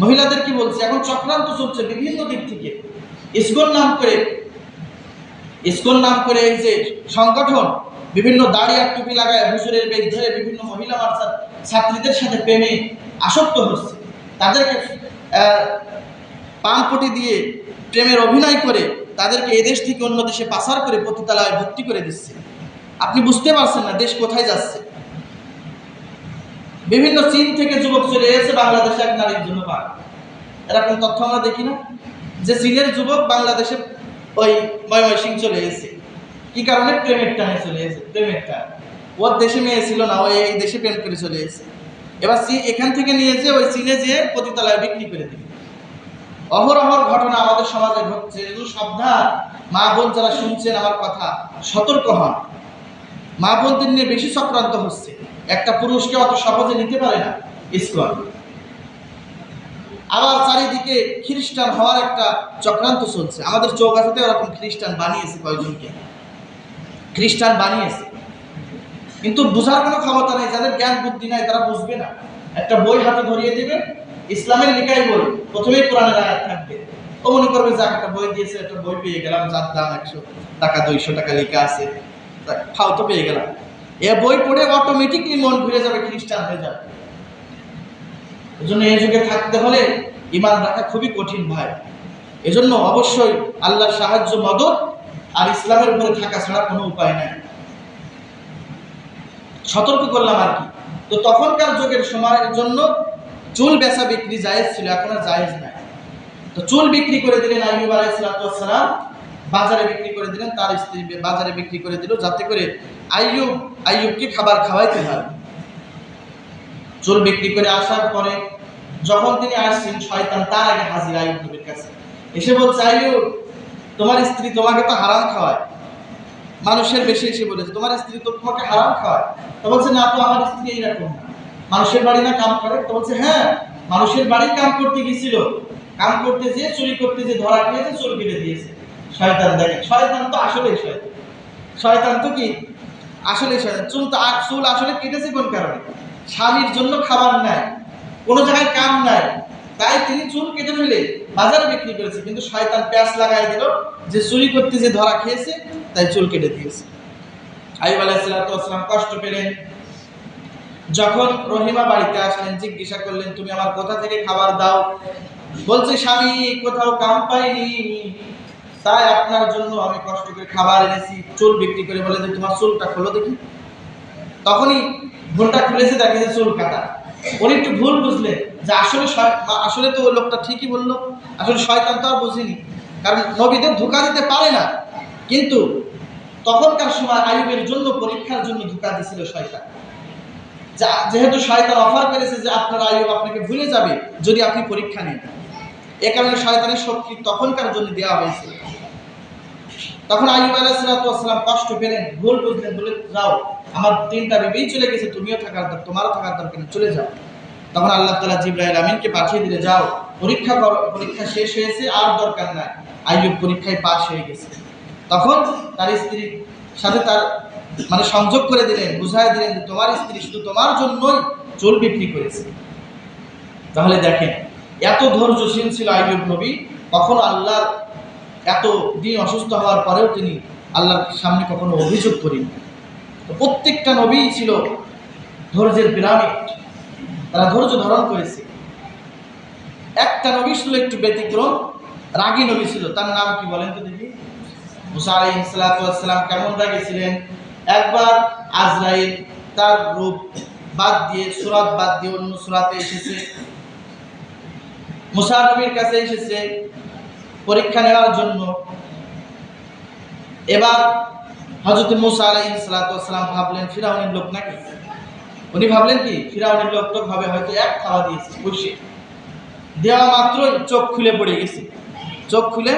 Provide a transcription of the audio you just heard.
মহিলাদের কি বলছে? এখন চক্রান্ত চলছে বিভিন্ন দিক থেকে। ইসকন নাম করে ইসকন নাম করে এই যে সংগঠন, বিভিন্ন দাড়ি আর টুপি লাগায় হুজুরের বেগ ধরে বিভিন্ন মহিলা মার্চার ছাত্রীদের সাথে প্রেমে আসক্ত হচ্ছে। তাদেরকে পাম্পটি দিয়ে প্রেমের অভিনয় করে তাদেরকে এদেশ থেকে অন্য দেশে পাচার করে পতিতালয়ে ভর্তি করে দিচ্ছে। আপনি বুঝতে পারছেন না দেশ কোথায় যাচ্ছে। বিভিন্ন চীন থেকে যুবক চলে এসেছে, বাংলাদেশে এক নারীর জন্য পাক এরকম তথ্য আমরা দেখি না। যে চীনের যুবক বাংলাদেশে ওই ময়মনসিং চলে এসেছে। কি কারণে? প্রেমের টানে চলে এসেছে, প্রেমের টান। ওর দেশে মেয়ে ছিল না ওই এই দেশে প্রেম করে চলে এসেছে। এবার এখান থেকে নিয়ে যেয়ে ওই চীনে যেয়ে পতিতালয়ে বিক্রি করে দিবে অহরহর ঘটনা আমাদের সমাজে ঘটছে। এগুলো সাবধান। মা বোন যারা শুনছেন, আমার কথা সতর্ক হন। মা বোনদের নিয়ে বেশি চক্রান্ত হচ্ছে। একটা পুরুষকে অত সহজে নিতে পারে না ইসকন আবার চারিদিকে খ্রিস্টান হওয়ার একটা চক্রান্ত চলছে। আমাদের চৌকাছাতে ওরকম খ্রিস্টান বানিয়েছে কয়েকজনকে খ্রিস্টান বানিয়েছে। কিন্তু বোঝার কোনো ক্ষমতা নেই। যাদের জ্ঞান বুদ্ধি নাই, তারা বুঝবে না। একটা বই হাতে ধরিয়ে দেবে, ইসলামের লিখাই বই। প্রথমেই কোরআনের আয়াত থাকবে। ও মনে করবে যে একটা বই দিয়েছে, একটা বই পেয়ে গেলাম, যার দাম একশো টাকা, দুইশো টাকা লেখা আছে। তা তো পেয়ে গেলাম। এ বই পড়ে অটোমেটিকলি মন ঘুরে যাবে, খ্রিস্টান হয়ে যাবে। এজন্য এই যুগে থাকতে হলে ইমান রাখা খুবই কঠিন ভাই। এজন্য অবশ্যই আল্লাহর সাহায্য, মদত আর ইসলামের উপরে থাকা ছাড়া কোনো উপায় নাই। সতর্ক করলাম আর কি। তো তখনকার যুগের সময়ের জন্য চুল বেচা বিক্রি জায়েজ ছিল, এখন আর জায়েজ নাই। তো চুল বিক্রি করে দিলেন আইয়ুব আলাইসালাম বাজারে বিক্রি করে দিলেন, তার স্ত্রী বাজারে বিক্রি করে দিল, যাতে করে আইয়ুব, আইয়ুবকে খাবার খাওয়াইতে হয়। চুল বিক্রি করে আসার পরে যখন তিনি আসছেন, শয়তান তার আগে হাজির আইয়ুব নবীর কাছে। এসে বলছে, আইয়ুব, তোমার স্ত্রী তোমাকে তো হারাম খাওয়ায়। মানুষের বেশি এসে বলেছে, তোমার স্ত্রী তো তোমাকে হারাম খাওয়ায়। তো বলছে, না তো আমার স্ত্রী এইরকম না। মানুষের বাড়ি না কাম করে? তো বলছে হ্যাঁ মানুষের বাড়ি কাম করতে গেছিল। কাম করতে যে চুরি করতে যে ধরা খেয়েছে, চুল কেটে দিয়েছে। শয়তান দেখে শয়তান তো আসলেই শয়তান। শয়তান তো কি? আসলে শয়তান। চুল তো চুল আসলে কেটেছে কোন কারণে? স্বামীর জন্য খাবার নাই, কোনো জায়গায় কাম নাই। তাই তিনি চুল কেটে ফেলে বাজারে বিক্রি করেছে, কিন্তু শয়তান প্যাঁচ লাগাই দিল যে চুরি করতে যে ধরা খেয়েছে, তাই চুল কেটে দিয়েছে। আইব আলাইসালাম কষ্ট পেলেন। যখন রহিমা বাড়িতে আসলেন, জিজ্ঞাসা করলেন, তুমি আমার কোথা থেকে খাবার দাও? বলছে, স্বামী, কোথাও কাম পাইনি। তাই আপনার জন্য আমি কষ্ট করে খাবার এনেছি, চুল বিক্রি করে বলে যে তোমার চুলটা খোলো দেখি। তখনই ভুলটা খুলেছে, দেখে যে চুল কাটা। উনি একটু ভুল বুঝলেন যে আসলে আসলে তো ওই লোকটা ঠিকই বলল। আসলে শয়তান তো আর বুঝিনি। কারণ নবীদের ধোকা দিতে পারে না। কিন্তু তখনকার সময় আয়ুবের জন্য, পরীক্ষার জন্য ধোকা দিছিল শয়তান। যেহেতু শয়তান অফার করেছে যে আপনার আয়ুব আপনাকে ভুলে যাবে, যদি আপনি পরীক্ষা নেন। এ কারণে শয়তানের শক্তি তখনকার জন্য দেওয়া হয়েছিল তখন আইব আলাইসালাম কষ্ট পেলেন ভুল বুঝলেন বলে, যাও, আমার তিনটা বিবেই চলে গেছে, তুমিও থাকার দর, তোমারও থাকার দরকার চলে যাও। তখন আল্লাহ তালা জিব্রাহিল আমিনকে পাঠিয়ে দিলে, যাও, পরীক্ষা করো, পরীক্ষা শেষ হয়েছে, আর দরকার নাই। আইয়ুব পরীক্ষায় পাশ হয়ে গেছে। তখন তার স্ত্রীর সাথে তার মানে সংযোগ করে দিলেন বুঝাই দিলেন যে তোমার স্ত্রী শুধু তোমার জন্যই চুল বিক্রি করেছে। তাহলে দেখেন এত ধৈর্যশীল ছিল আইয়ুব নবী, কখনো আল্লাহর এত দিন অসুস্থ হওয়ার পরেও তিনি আল্লাহর সামনে কখনো অভিযোগ করেন প্রত্যেকটা নবী ছিল ধৈর্যের পিরামিড। তারা ধৈর্য ধারণ করেছে। একটা নবী ছিল একটু ব্যতিক্রম, রাগী নবী ছিল। তার নাম কি বলেন তো দেখি? মুসা ইসলাতাম কেমন রাগী ছিলেন একবার আজরাইল তার রূপ বাদ দিয়ে, সুরাত বাদ দিয়ে অন্য সুরাতে এসেছে। মুসা নবীর কাছে এসেছে পরীক্ষা নেওয়ার জন্য। এবার হজরত মুসা আলাই সালাতাম ভাবলেন, ফিরাউনের লোক নাকি? উনি ভাবলেন কি, ফিরাউনের লোক তো ভাবে হয়তো এক খাওয়া দিয়েছে বসে দেওয়া মাত্রই চোখ খুলে পড়ে গেছে। চোখ খুলে